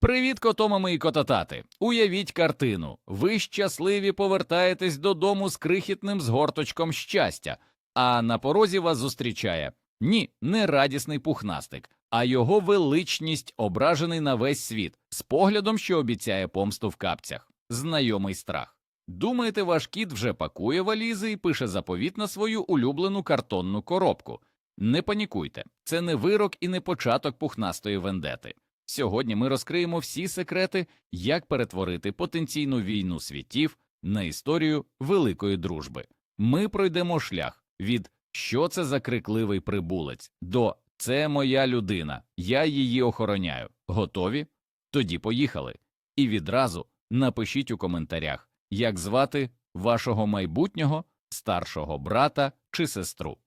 Привіт, котомами і котатати! Уявіть картину. Ви щасливі повертаєтесь додому з крихітним згорточком щастя, а на порозі вас зустрічає ні, не радісний пухнастик, а його величність, ображений на весь світ, з поглядом, що обіцяє помсту в капцях. Знайомий страх. Думаєте, ваш кіт вже пакує валізи і пише заповіт на свою улюблену картонну коробку? Не панікуйте, це не вирок і не початок пухнастої вендети. Сьогодні ми розкриємо всі секрети, як перетворити потенційну війну світів на історію великої дружби. Ми пройдемо шлях від що це за крикливий прибулець до це моя людина, я її охороняю. Готові? Тоді поїхали. І відразу напишіть у коментарях, як звати вашого майбутнього старшого брата чи сестру.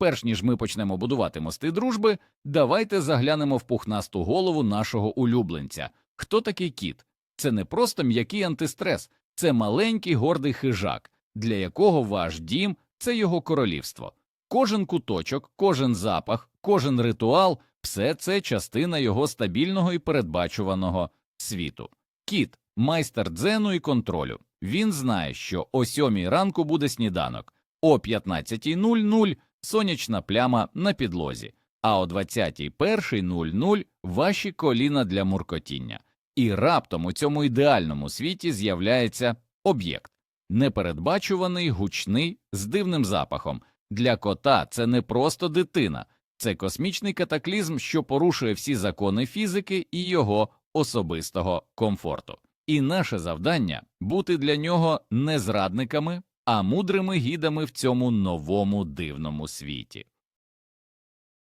Перш ніж ми почнемо будувати мости дружби, давайте заглянемо в пухнасту голову нашого улюбленця. Хто такий кіт? Це не просто м'який антистрес, це маленький гордий хижак, для якого ваш дім це його королівство. Кожен куточок, кожен запах, кожен ритуал все це частина його стабільного і передбачуваного світу. Кіт, майстер дзену і контролю. Він знає, що о сьомій ранку буде сніданок, о 15.00 сонячна пляма на підлозі, а о 21.00 ваші коліна для муркотіння. І раптом у цьому ідеальному світі з'являється об'єкт непередбачуваний, гучний, з дивним запахом. Для кота це не просто дитина, це космічний катаклізм, що порушує всі закони фізики і його особистого комфорту. І наше завдання бути для нього не зрадниками, а мудрими гідами в цьому новому дивному світі.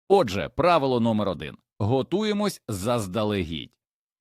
Отже, правило номер один готуємось заздалегідь.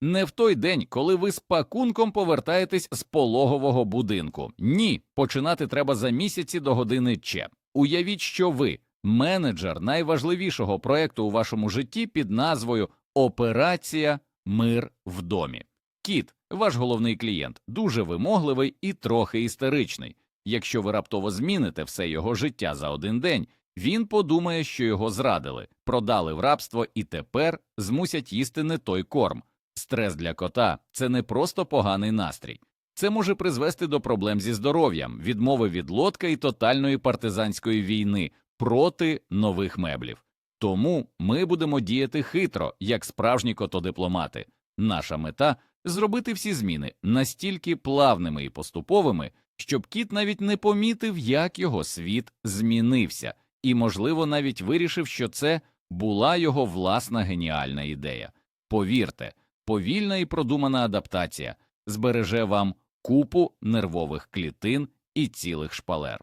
Не в той день, коли ви з пакунком повертаєтесь з пологового будинку. Ні, починати треба за місяці до години Че. Уявіть, що ви менеджер найважливішого проекту у вашому житті під назвою Операція Мир в домі. Кіт, ваш головний клієнт, дуже вимогливий і трохи істеричний. Якщо ви раптово зміните все його життя за один день, він подумає, що його зрадили, продали в рабство і тепер змусять їсти не той корм. Стрес для кота це не просто поганий настрій, це може призвести до проблем зі здоров'ям, відмови від лодка і тотальної партизанської війни проти нових меблів. Тому ми будемо діяти хитро, як справжні котодипломати. Наша мета зробити всі зміни настільки плавними і поступовими, щоб кіт навіть не помітив, як його світ змінився, і, можливо, навіть вирішив, що це була його власна геніальна ідея. Повірте, повільна і продумана адаптація збереже вам купу нервових клітин і цілих шпалер.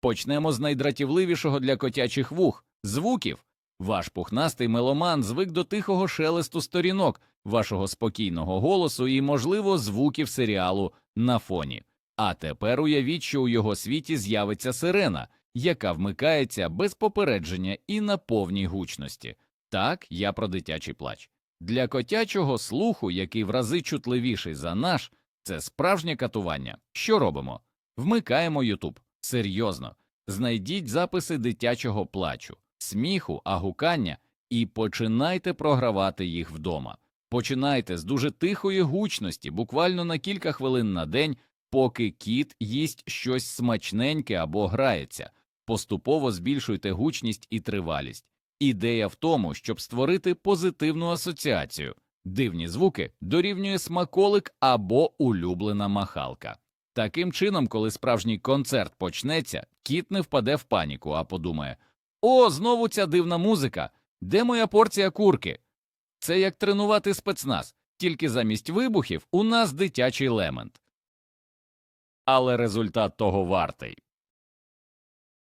Почнемо з найдратівливішого для котячих вух звуків. Ваш пухнастий меломан звик до тихого шелесту сторінок, вашого спокійного голосу і, можливо, звуків серіалу на фоні. А тепер уявіть, що у його світі з'явиться сирена, яка вмикається без попередження і на повній гучності. Так, я про дитячий плач. Для котячого слуху, який в рази чутливіший за наш, це справжнє катування. Що робимо? Вмикаємо Ютуб. Серйозно. Знайдіть записи дитячого плачу, сміху, агукання і починайте програвати їх вдома. Починайте з дуже тихої гучності, буквально на кілька хвилин на день, поки кіт їсть щось смачненьке або грається. Поступово збільшуйте гучність і тривалість. Ідея в тому, щоб створити позитивну асоціацію. Дивні звуки дорівнює смаколик або улюблена махалка. Таким чином, коли справжній концерт почнеться, кіт не впаде в паніку, а подумає О, знову ця дивна музика! Де моя порція курки? Це як тренувати спецназ, тільки замість вибухів у нас дитячий лемент. Але результат того вартий.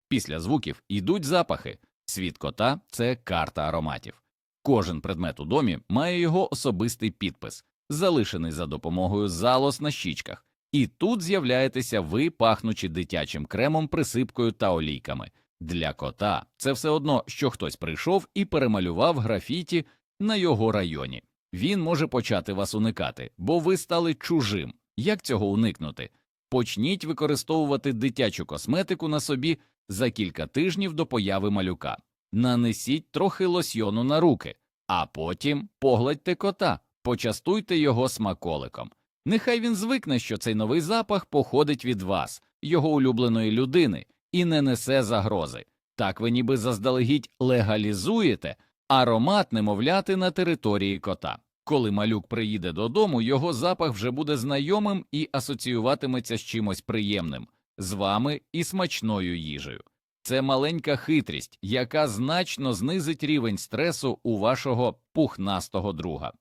Після звуків йдуть запахи. Світ кота це карта ароматів. Кожен предмет у домі має його особистий підпис, залишений за допомогою залоз на щічках, і тут з'являєтеся ви, пахнучи дитячим кремом, присипкою та олійками. Для кота це все одно, що хтось прийшов і перемалював графіті на його районі. Він може почати вас уникати, бо ви стали чужим. Як цього уникнути? Почніть використовувати дитячу косметику на собі за кілька тижнів до появи малюка. Нанесіть трохи лосьйону на руки, А потім погладьте кота, почастуйте його смаколиком. Нехай він звикне, що цей новий запах походить від вас, його улюбленої людини, і не несе загрози. Так ви ніби заздалегідь легалізуєте аромат немовляти на території кота. Коли малюк приїде додому, його запах вже буде знайомим і асоціюватиметься з чимось приємним, з вами і смачною їжею. Це маленька хитрість, яка значно знизить рівень стресу у вашого пухнастого друга.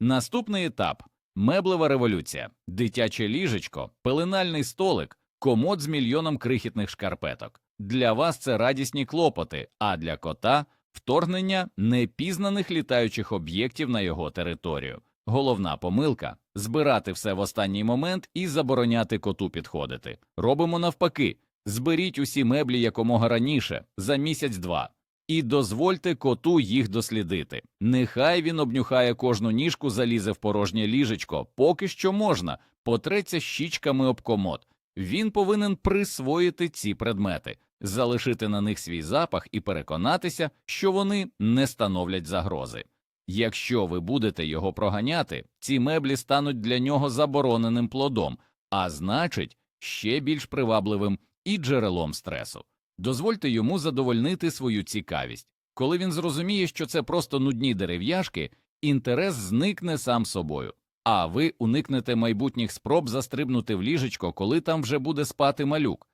Наступний етап меблева революція, дитяче ліжечко, пеленальний столик, комод з мільйоном крихітних шкарпеток. Для вас це радісні клопоти, а для кота вторгнення непізнаних літаючих об'єктів на його територію. Головна помилка збирати все в останній момент і забороняти коту підходити. Робимо навпаки. Зберіть усі меблі якомога раніше, за місяць-два, і дозвольте коту їх дослідити. Нехай він обнюхає кожну ніжку, залізе в порожнє ліжечко, поки що можна, потреться щічками об комод. Він повинен присвоїти ці предмети, залишити на них свій запах і переконатися, що вони не становлять загрози. Якщо ви будете його проганяти, ці меблі стануть для нього забороненим плодом, а значить, ще більш привабливим і джерелом стресу. Дозвольте йому задовольнити свою цікавість. Коли він зрозуміє, що це просто нудні дерев'яшки, інтерес зникне сам собою, а ви уникнете майбутніх спроб застрибнути в ліжечко, коли там вже буде спати малюк.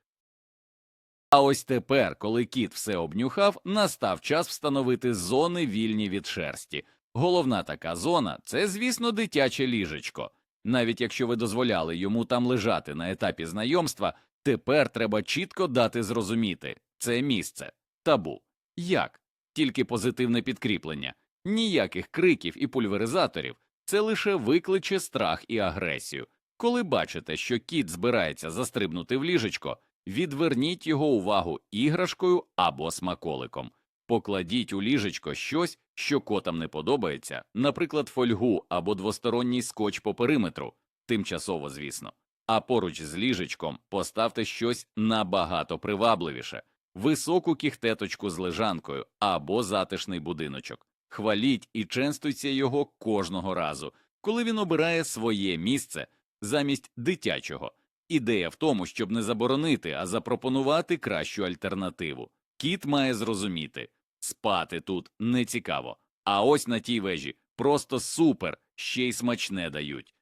А ось тепер, коли кіт все обнюхав, настав час встановити зони вільні від шерсті. Головна така зона це, звісно, дитяче ліжечко. Навіть якщо ви дозволяли йому там лежати на етапі знайомства, Тепер треба чітко дати зрозуміти це місце табу. Як? Тільки позитивне підкріплення, ніяких криків і пульверизаторів, це лише викличе страх і агресію. Коли бачите, що кіт збирається застрибнути в ліжечко, відверніть його увагу іграшкою або смаколиком, покладіть у ліжечко щось, що котам не подобається, наприклад, фольгу або двосторонній скотч по периметру, тимчасово, звісно а поруч з ліжечком поставте щось набагато привабливіше, високу кіхтеточку з лежанкою або затишний будиночок. Хваліть і ченстуйте його кожного разу, коли він обирає своє місце замість дитячого. Ідея в тому, щоб не заборонити, а запропонувати кращу альтернативу. Кіт має зрозуміти спати тут не цікаво, а ось на тій вежі просто супер, ще й смачне дають.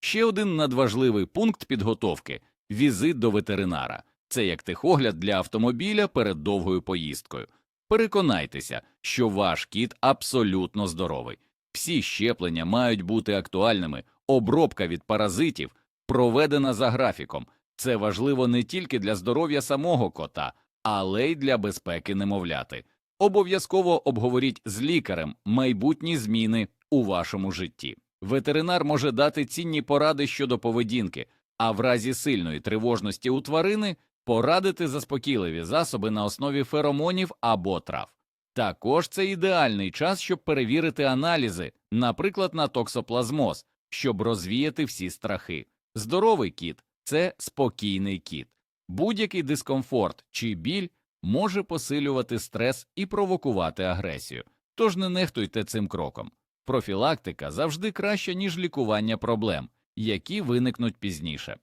Ще один надважливий пункт підготовки візит до ветеринара. Це як техогляд для автомобіля перед довгою поїздкою. Переконайтеся, що ваш кіт абсолютно здоровий. Всі щеплення мають бути актуальними, обробка від паразитів проведена за графіком. Це важливо не тільки для здоров'я самого кота, але й для безпеки немовляти. Обов'язково обговоріть з лікарем майбутні зміни у вашому житті. Ветеринар може дати цінні поради щодо поведінки, а в разі сильної тривожності у тварини порадити заспокійливі засоби на основі феромонів або трав. Також це ідеальний час, щоб перевірити аналізи, наприклад, на токсоплазмоз, щоб розвіяти всі страхи. Здоровий кіт це спокійний кіт. Будь-який дискомфорт чи біль може посилювати стрес і провокувати агресію, тож не нехтуйте цим кроком. Профілактика завжди краща, ніж лікування проблем, які виникнуть пізніше.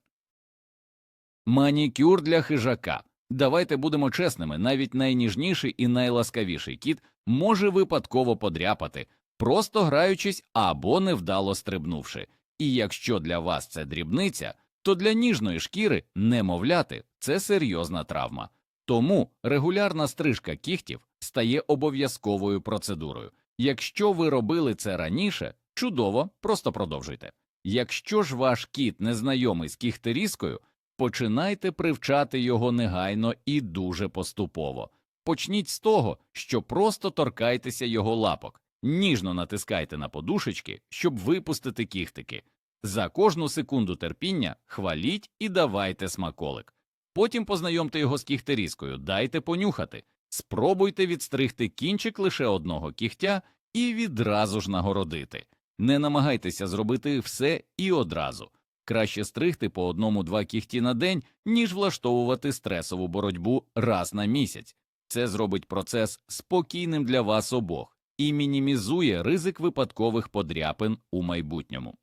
Манікюр для хижака. Давайте будемо чесними, навіть найніжніший і найласкавіший кіт може випадково подряпати, просто граючись або невдало стрибнувши. І якщо для вас це дрібниця, то для ніжної шкіри немовляти це серйозна травма. Тому регулярна стрижка кігтів стає обов'язковою процедурою. Якщо ви робили це раніше, чудово, просто продовжуйте. Якщо ж ваш кіт незнайомий з кіхтерізкою, починайте привчати його негайно і дуже поступово. Почніть з того, що просто торкайтеся його лапок, ніжно натискайте на подушечки, щоб випустити кіхтики. За кожну секунду терпіння хваліть і давайте смаколик. Потім познайомте його з кіхтерізкою, дайте понюхати. Спробуйте відстригти кінчик лише одного кігтя і відразу ж нагородити. Не намагайтеся зробити все і одразу. Краще стригти по одному-два кігті на день, ніж влаштовувати стресову боротьбу раз на місяць. Це зробить процес спокійним для вас обох і мінімізує ризик випадкових подряпин у майбутньому.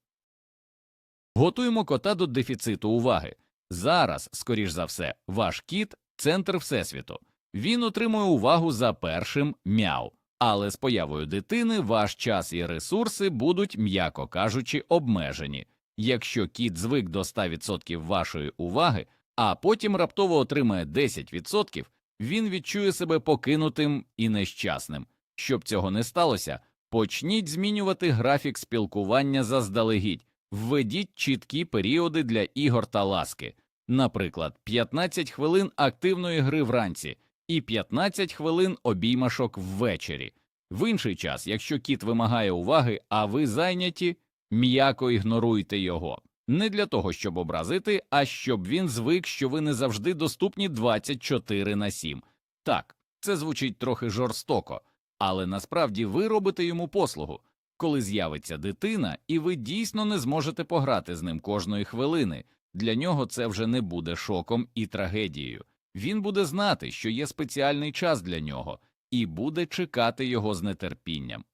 Готуємо кота до дефіциту уваги. Зараз, скоріш за все, ваш кіт центр всесвіту. Він отримує увагу за першим мяу, але з появою дитини ваш час і ресурси будуть, м'яко кажучи, обмежені. Якщо кіт звик до 100% вашої уваги, а потім раптово отримає 10%, він відчує себе покинутим і нещасним. Щоб цього не сталося, почніть змінювати графік спілкування заздалегідь, введіть чіткі періоди для ігор та ласки, наприклад, 15 хвилин активної гри вранці і 15 хвилин обіймашок ввечері. В інший час, якщо кіт вимагає уваги, а ви зайняті, м'яко ігноруйте його. Не для того, щоб образити, а щоб він звик, що ви не завжди доступні 24 на 7. Так, це звучить трохи жорстоко, але насправді ви робите йому послугу. Коли з'явиться дитина, і ви дійсно не зможете пограти з ним кожної хвилини, для нього це вже не буде шоком і трагедією. Він буде знати, що є спеціальний час для нього, і буде чекати його з нетерпінням.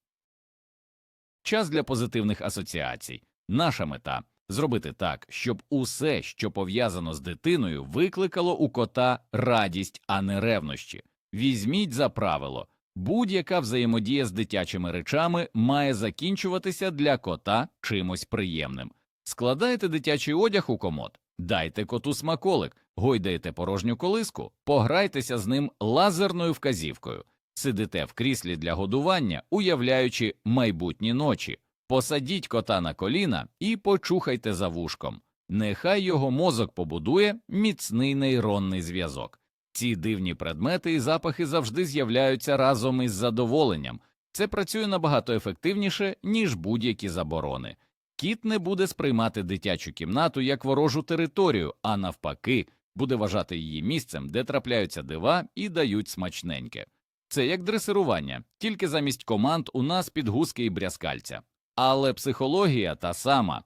Час для позитивних асоціацій. Наша мета зробити так, щоб усе, що пов'язано з дитиною, викликало у кота радість, а не ревнощі. Візьміть за правило будь-яка взаємодія з дитячими речами має закінчуватися для кота чимось приємним. Складаєте дитячий одяг у комод, дайте коту смаколик, гойдаєте порожню колиску, пограйтеся з ним лазерною вказівкою, сидите в кріслі для годування, уявляючи майбутні ночі, посадіть кота на коліна і почухайте за вушком. Нехай його мозок побудує міцний нейронний зв'язок. Ці дивні предмети і запахи завжди з'являються разом із задоволенням. Це працює набагато ефективніше, ніж будь-які заборони. Кіт не буде сприймати дитячу кімнату як ворожу територію, а навпаки, буде вважати її місцем, де трапляються дива і дають смачненьке. Це як дресирування, тільки замість команд у нас підгузки і брязкальця. Але психологія та сама.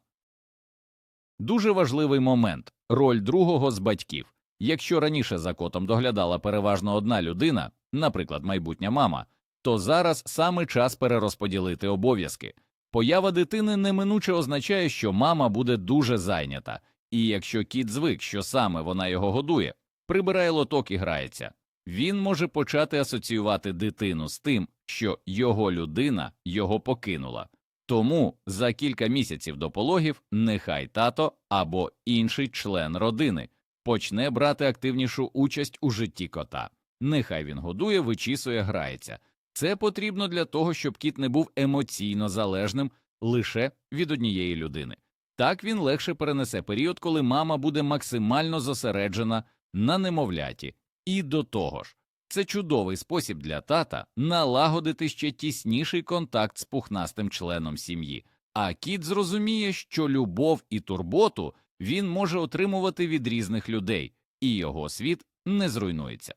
Дуже важливий момент роль другого з батьків. Якщо раніше за котом доглядала переважно одна людина, наприклад, майбутня мама, то зараз саме час перерозподілити обов'язки. Поява дитини неминуче означає, що мама буде дуже зайнята, і якщо кіт звик, що саме вона його годує, прибирає лоток і грається, він може почати асоціювати дитину з тим, що його людина його покинула. Тому за кілька місяців до пологів нехай тато або інший член родини почне брати активнішу участь у житті кота. Нехай він годує, вичісує, грається. Це потрібно для того, щоб кіт не був емоційно залежним лише від однієї людини. Так він легше перенесе період, коли мама буде максимально зосереджена на немовляті. І до того ж, це чудовий спосіб для тата налагодити ще тісніший контакт з пухнастим членом сім'ї, а кіт зрозуміє, що любов і турботу він може отримувати від різних людей, і його світ не зруйнується.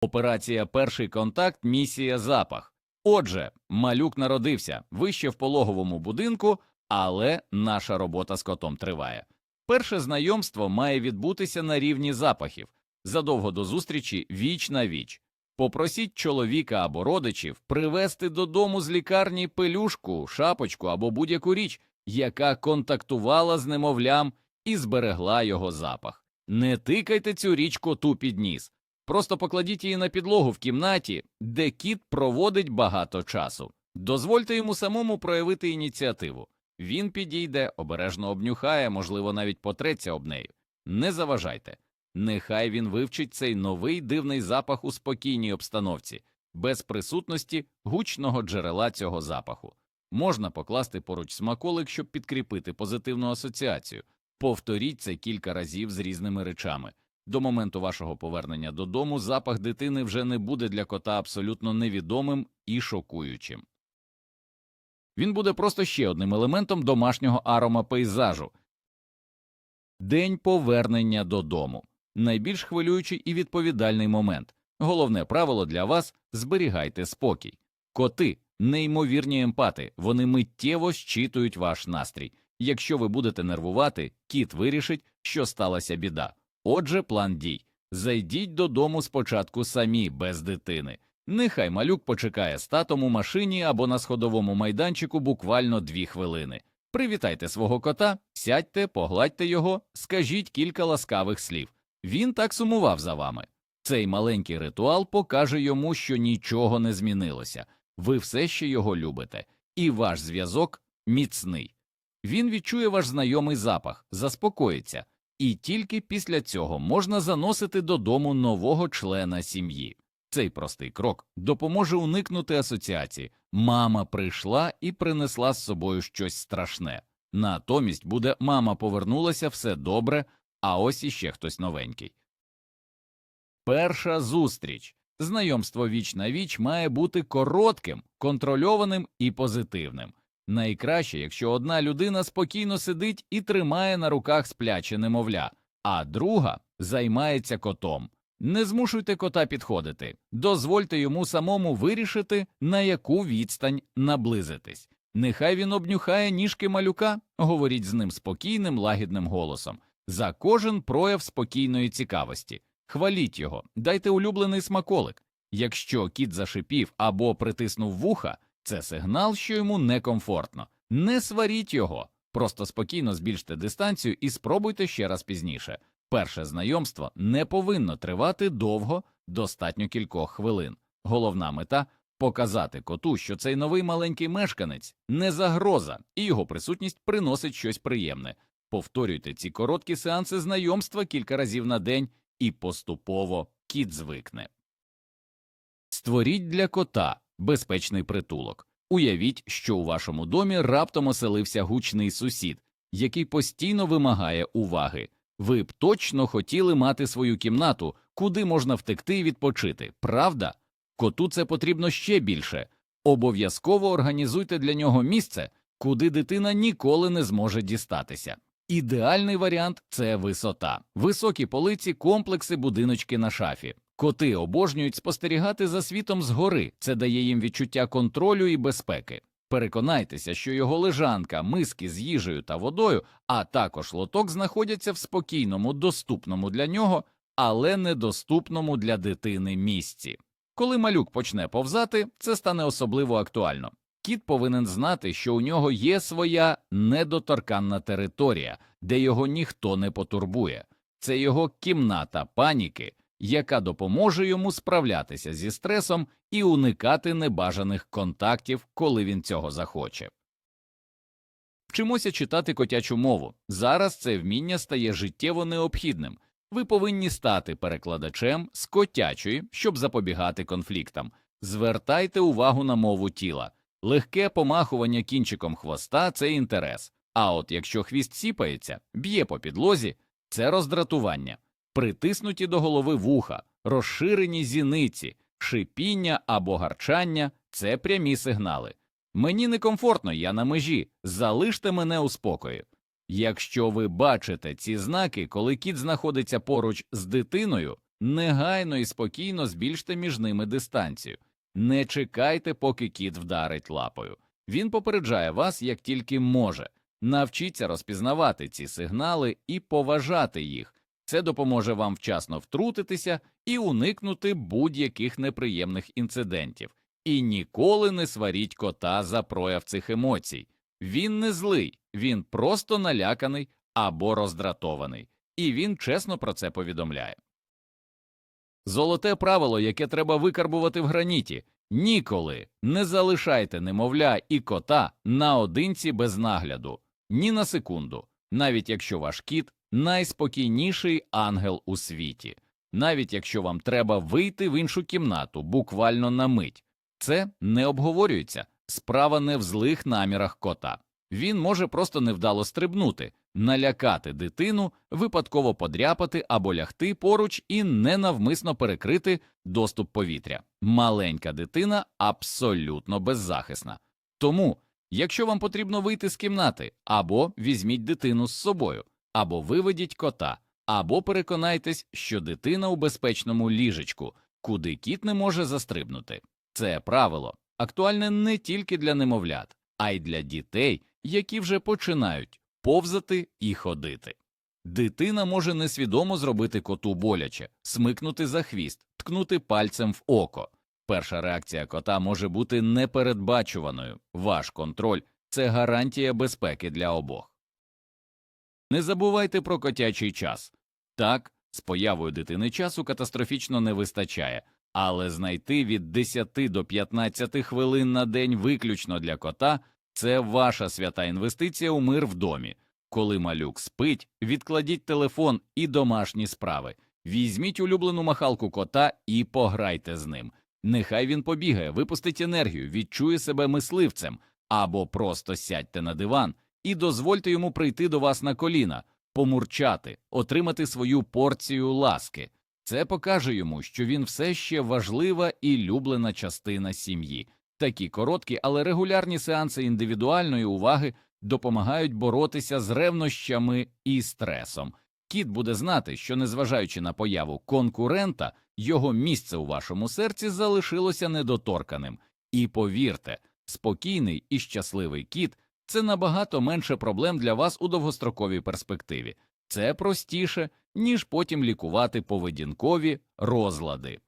Операція Перший контакт, місія запах. Отже, малюк народився вище в пологовому будинку, але наша робота з котом триває. Перше знайомство має відбутися на рівні запахів задовго до зустрічі віч на віч. Попросіть чоловіка або родичів привезти додому з лікарні пелюшку, шапочку або будь-яку річ, яка контактувала з немовлям і зберегла його запах. Не тикайте цю річ коту під ніс, просто покладіть її на підлогу в кімнаті, де кіт проводить багато часу. Дозвольте йому самому проявити ініціативу. Він підійде, обережно обнюхає, можливо, навіть потреться об нею. Не заважайте. Нехай він вивчить цей новий дивний запах у спокійній обстановці, без присутності гучного джерела цього запаху. Можна покласти поруч смаколик, щоб підкріпити позитивну асоціацію. Повторіть це кілька разів з різними речами. До моменту вашого повернення додому запах дитини вже не буде для кота абсолютно невідомим і шокуючим. Він буде просто ще одним елементом домашнього аромапейзажу. День повернення додому найбільш хвилюючий і відповідальний момент. Головне правило для вас зберігайте спокій. Коти неймовірні емпати, вони миттєво щитують ваш настрій. Якщо ви будете нервувати, кіт вирішить, що сталася біда. Отже, план дій Зайдіть додому спочатку самі без дитини. Нехай малюк почекає з татом у машині або на сходовому майданчику буквально дві хвилини. Привітайте свого кота, сядьте, погладьте його, скажіть кілька ласкавих слів. Він так сумував за вами. Цей маленький ритуал покаже йому, що нічого не змінилося, ви все ще його любите, і ваш зв'язок міцний. Він відчує ваш знайомий запах, заспокоїться, і тільки після цього можна заносити додому нового члена сім'ї. Цей простий крок допоможе уникнути асоціації мама прийшла і принесла з собою щось страшне. Натомість буде мама повернулася, все добре, а ось іще хтось новенький. Перша зустріч. Знайомство віч на віч має бути коротким, контрольованим і позитивним. Найкраще, якщо одна людина спокійно сидить і тримає на руках спляче немовля, а друга займається котом. Не змушуйте кота підходити, дозвольте йому самому вирішити, на яку відстань наблизитись. Нехай він обнюхає ніжки малюка, говоріть з ним спокійним, лагідним голосом, за кожен прояв спокійної цікавості. Хваліть його, дайте улюблений смаколик. Якщо кіт зашипів або притиснув вуха, це сигнал, що йому некомфортно. Не сваріть його, просто спокійно збільште дистанцію і спробуйте ще раз пізніше. Перше знайомство не повинно тривати довго, достатньо кількох хвилин. Головна мета показати коту, що цей новий маленький мешканець не загроза, і його присутність приносить щось приємне. Повторюйте ці короткі сеанси знайомства кілька разів на день, і поступово кіт звикне. Створіть для кота безпечний притулок. Уявіть, що у вашому домі раптом оселився гучний сусід, який постійно вимагає уваги. Ви б точно хотіли мати свою кімнату, куди можна втекти і відпочити, правда? Коту це потрібно ще більше. Обов'язково організуйте для нього місце, куди дитина ніколи не зможе дістатися. Ідеальний варіант це висота, високі полиці, комплекси, будиночки на шафі. Коти обожнюють спостерігати за світом згори, це дає їм відчуття контролю і безпеки. Переконайтеся, що його лежанка, миски з їжею та водою, а також лоток знаходяться в спокійному, доступному для нього, але недоступному для дитини місці. Коли малюк почне повзати, це стане особливо актуально. Кіт повинен знати, що у нього є своя недоторканна територія, де його ніхто не потурбує. Це його кімната паніки, яка допоможе йому справлятися зі стресом і уникати небажаних контактів, коли він цього захоче. Вчимося читати котячу мову. Зараз це вміння стає життєво необхідним. Ви повинні стати перекладачем з котячої, щоб запобігати конфліктам. Звертайте увагу на мову тіла. Легке помахування кінчиком хвоста це інтерес. А от якщо хвіст сіпається, б'є по підлозі, це роздратування, притиснуті до голови вуха, розширені зіниці, шипіння або гарчання це прямі сигнали. Мені некомфортно, я на межі, залиште мене у спокої. Якщо ви бачите ці знаки, коли кіт знаходиться поруч з дитиною, негайно і спокійно збільште між ними дистанцію. Не чекайте, поки кіт вдарить лапою. Він попереджає вас як тільки може. Навчіться розпізнавати ці сигнали і поважати їх. Це допоможе вам вчасно втрутитися і уникнути будь-яких неприємних інцидентів. І ніколи не сваріть кота за прояв цих емоцій. Він не злий, він просто наляканий або роздратований, і він чесно про це повідомляє. Золоте правило, яке треба викарбувати в граніті. Ніколи не залишайте немовля і кота наодинці без нагляду, ні на секунду, навіть якщо ваш кіт найспокійніший ангел у світі, навіть якщо вам треба вийти в іншу кімнату буквально на мить. Це не обговорюється, справа не в злих намірах кота. Він може просто невдало стрибнути, налякати дитину, випадково подряпати або лягти поруч і ненавмисно перекрити доступ повітря. Маленька дитина абсолютно беззахисна. Тому, якщо вам потрібно вийти з кімнати, або візьміть дитину з собою, або виведіть кота, або переконайтесь, що дитина у безпечному ліжечку, куди кіт не може застрибнути. Це правило актуальне не тільки для немовлят, а й для дітей, які вже починають повзати і ходити. Дитина може несвідомо зробити коту боляче, смикнути за хвіст, ткнути пальцем в око. Перша реакція кота може бути непередбачуваною. Ваш контроль це гарантія безпеки для обох. Не забувайте про котячий час. Так, з появою дитини часу катастрофічно не вистачає, але знайти від 10 до 15 хвилин на день виключно для кота це ваша свята інвестиція у мир в домі. Коли малюк спить, відкладіть телефон і домашні справи. Візьміть улюблену махалку кота і пограйте з ним. Нехай він побігає, випустить енергію, відчує себе мисливцем, або просто сядьте на диван і дозвольте йому прийти до вас на коліна, помурчати, отримати свою порцію ласки. Це покаже йому, що він все ще важлива і люблена частина сім'ї. Такі короткі, але регулярні сеанси індивідуальної уваги допомагають боротися з ревнощами і стресом. Кіт буде знати, що, незважаючи на появу конкурента, його місце у вашому серці залишилося недоторканим. І повірте, спокійний і щасливий кіт це набагато менше проблем для вас у довгостроковій перспективі. Це простіше, ніж потім лікувати поведінкові розлади.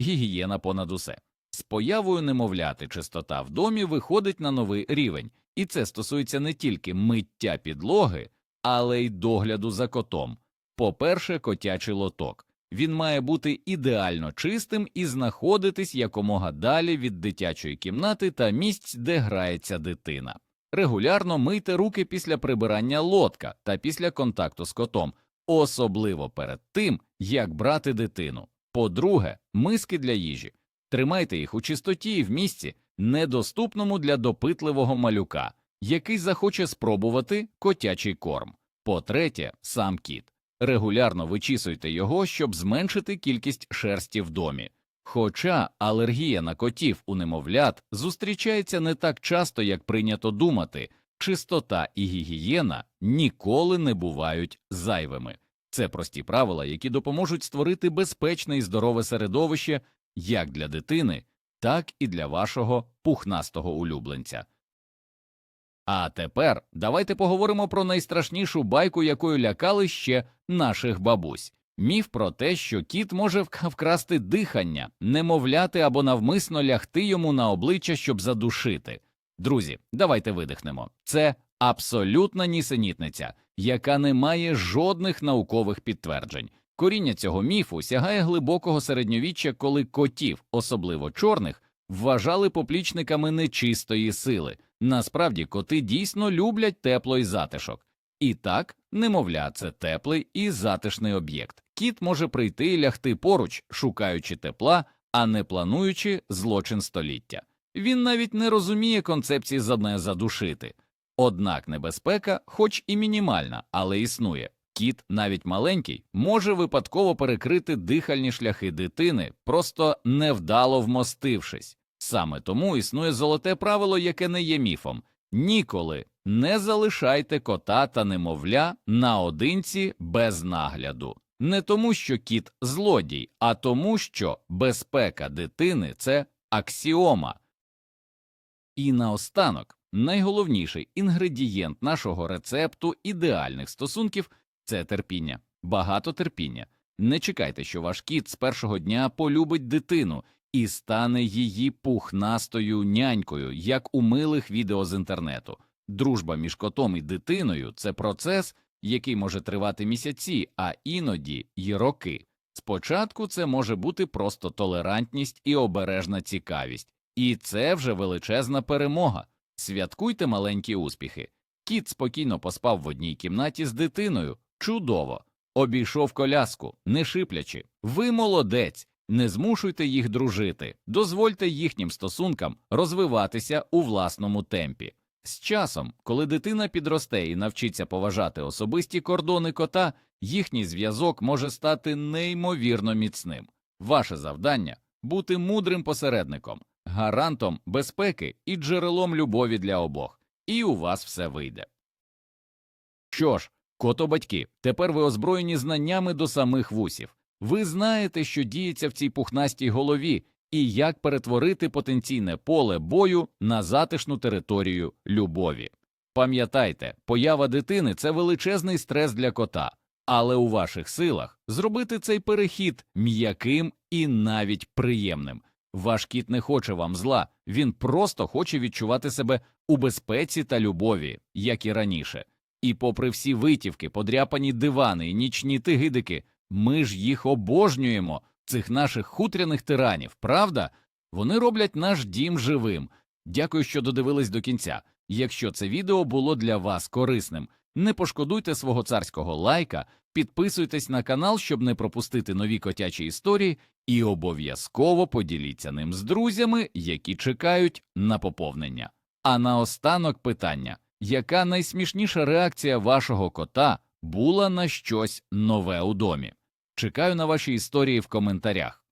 Гігієна понад усе. З появою немовляти чистота в домі виходить на новий рівень, і це стосується не тільки миття підлоги, але й догляду за котом. По-перше, котячий лоток. Він має бути ідеально чистим і знаходитись якомога далі від дитячої кімнати та місць, де грається дитина. Регулярно мийте руки після прибирання лотка та після контакту з котом, особливо перед тим, як брати дитину. По-друге, миски для їжі. Тримайте їх у чистоті і в місці, недоступному для допитливого малюка, який захоче спробувати котячий корм. По-третє, сам кіт. Регулярно вичісуйте його, щоб зменшити кількість шерсті в домі. Хоча алергія на котів у немовлят зустрічається не так часто, як прийнято думати, чистота і гігієна ніколи не бувають зайвими. Це прості правила, які допоможуть створити безпечне і здорове середовище як для дитини, так і для вашого пухнастого улюбленця. А тепер давайте поговоримо про найстрашнішу байку, якою лякали ще наших бабусь. Міф про те, що кіт може вкрасти дихання, немовляти або навмисно лягти йому на обличчя, щоб задушити. Друзі, давайте видихнемо. Це абсолютна нісенітниця, яка не має жодних наукових підтверджень. Коріння цього міфу сягає глибокого середньовіччя, коли котів, особливо чорних, вважали поплічниками нечистої сили. Насправді коти дійсно люблять тепло і затишок. І так, немовля, це теплий і затишний об'єкт. Кіт може прийти і лягти поруч, шукаючи тепла, а не плануючи злочин століття. Він навіть не розуміє концепції задне задушити. Однак небезпека, хоч і мінімальна, але існує. Кіт, навіть маленький, може випадково перекрити дихальні шляхи дитини, просто невдало вмостившись. Саме тому існує золоте правило, яке не є міфом ніколи не залишайте кота та немовля наодинці без нагляду. Не тому, що кіт злодій, а тому, що безпека дитини це аксіома. І наостанок, найголовніший інгредієнт нашого рецепту ідеальних стосунків це терпіння, багато терпіння. Не чекайте, що ваш кіт з першого дня полюбить дитину і стане її пухнастою нянькою, як у милих відео з інтернету. Дружба між котом і дитиною це процес, який може тривати місяці, а іноді й роки. Спочатку це може бути просто толерантність і обережна цікавість, і це вже величезна перемога. Святкуйте маленькі успіхи. Кіт спокійно поспав в одній кімнаті з дитиною. Чудово! Обійшов коляску, не шиплячи. Ви молодець, не змушуйте їх дружити, дозвольте їхнім стосункам розвиватися у власному темпі. З часом, коли дитина підросте і навчиться поважати особисті кордони кота, їхній зв'язок може стати неймовірно міцним. Ваше завдання бути мудрим посередником, гарантом безпеки і джерелом любові для обох, і у вас все вийде. Що ж, кото батьки, тепер ви озброєні знаннями до самих вусів. Ви знаєте, що діється в цій пухнастій голові, і як перетворити потенційне поле бою на затишну територію любові. Пам'ятайте, поява дитини це величезний стрес для кота, але у ваших силах зробити цей перехід м'яким і навіть приємним. Ваш кіт не хоче вам зла, він просто хоче відчувати себе у безпеці та любові, як і раніше. І попри всі витівки, подряпані дивани і нічні тигидики, ми ж їх обожнюємо, цих наших хутряних тиранів, правда? Вони роблять наш дім живим. Дякую, що додивились до кінця. Якщо це відео було для вас корисним, не пошкодуйте свого царського лайка, підписуйтесь на канал, щоб не пропустити нові котячі історії, і обов'язково поділіться ним з друзями, які чекають на поповнення. А наостанок питання: яка найсмішніша реакція вашого кота була на щось нове у домі? Чекаю на ваші історії в коментарях.